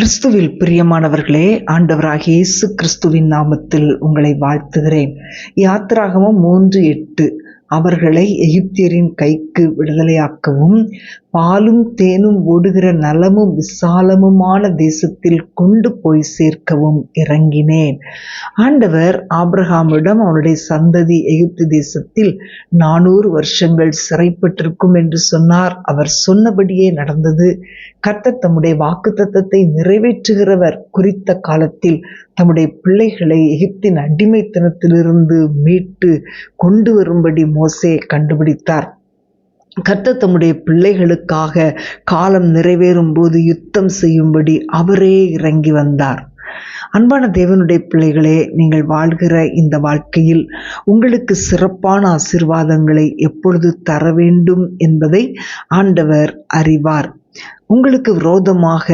கிறிஸ்துவில் பிரியமானவர்களே ஆண்டவராகிய இயேசு கிறிஸ்துவின் நாமத்தில் உங்களை வாழ்த்துகிறேன். யாத்திராகமம் மூன்று எட்டு. அவர்களை எகிப்தியரின் கைக்கு விடுதலையாக்கவும் பாலும் தேனும் ஓடுகிற நலமும் விசாலமுமான தேசத்தில் கொண்டு போய் சேர்க்கவும் இறங்கினேன். ஆண்டவர் ஆப்ரஹாமிடம் அவனுடைய சந்ததி எகிப்து தேசத்தில் நானூறு வருஷங்கள் சிறைப்பட்டிருக்கும் என்று சொன்னார். அவர் சொன்னபடியே நடந்தது. கர்த்தர் தம்முடைய வாக்கு தத்தத்தை நிறைவேற்றுகிறவர் குறித்த காலத்தில் தம்முடைய பிள்ளைகளை எகிப்தின் அடிமைத்தனத்திலிருந்து மீட்டு கொண்டு வரும்படி மோசே கண்டுபிடித்தார். கர்த்த தம்முடைய பிள்ளைகளுக்காக காலம் நிறைவேறும் போது யுத்தம் செய்யும்படி அவரே இறங்கி வந்தார். அன்பான தேவனுடைய பிள்ளைகளே நீங்கள் வாழ்கிற இந்த வாழ்க்கையில் உங்களுக்கு சிறப்பான ஆசிர்வாதங்களை எப்பொழுது தர வேண்டும் என்பதை ஆண்டவர் அறிவார். உங்களுக்கு விரோதமாக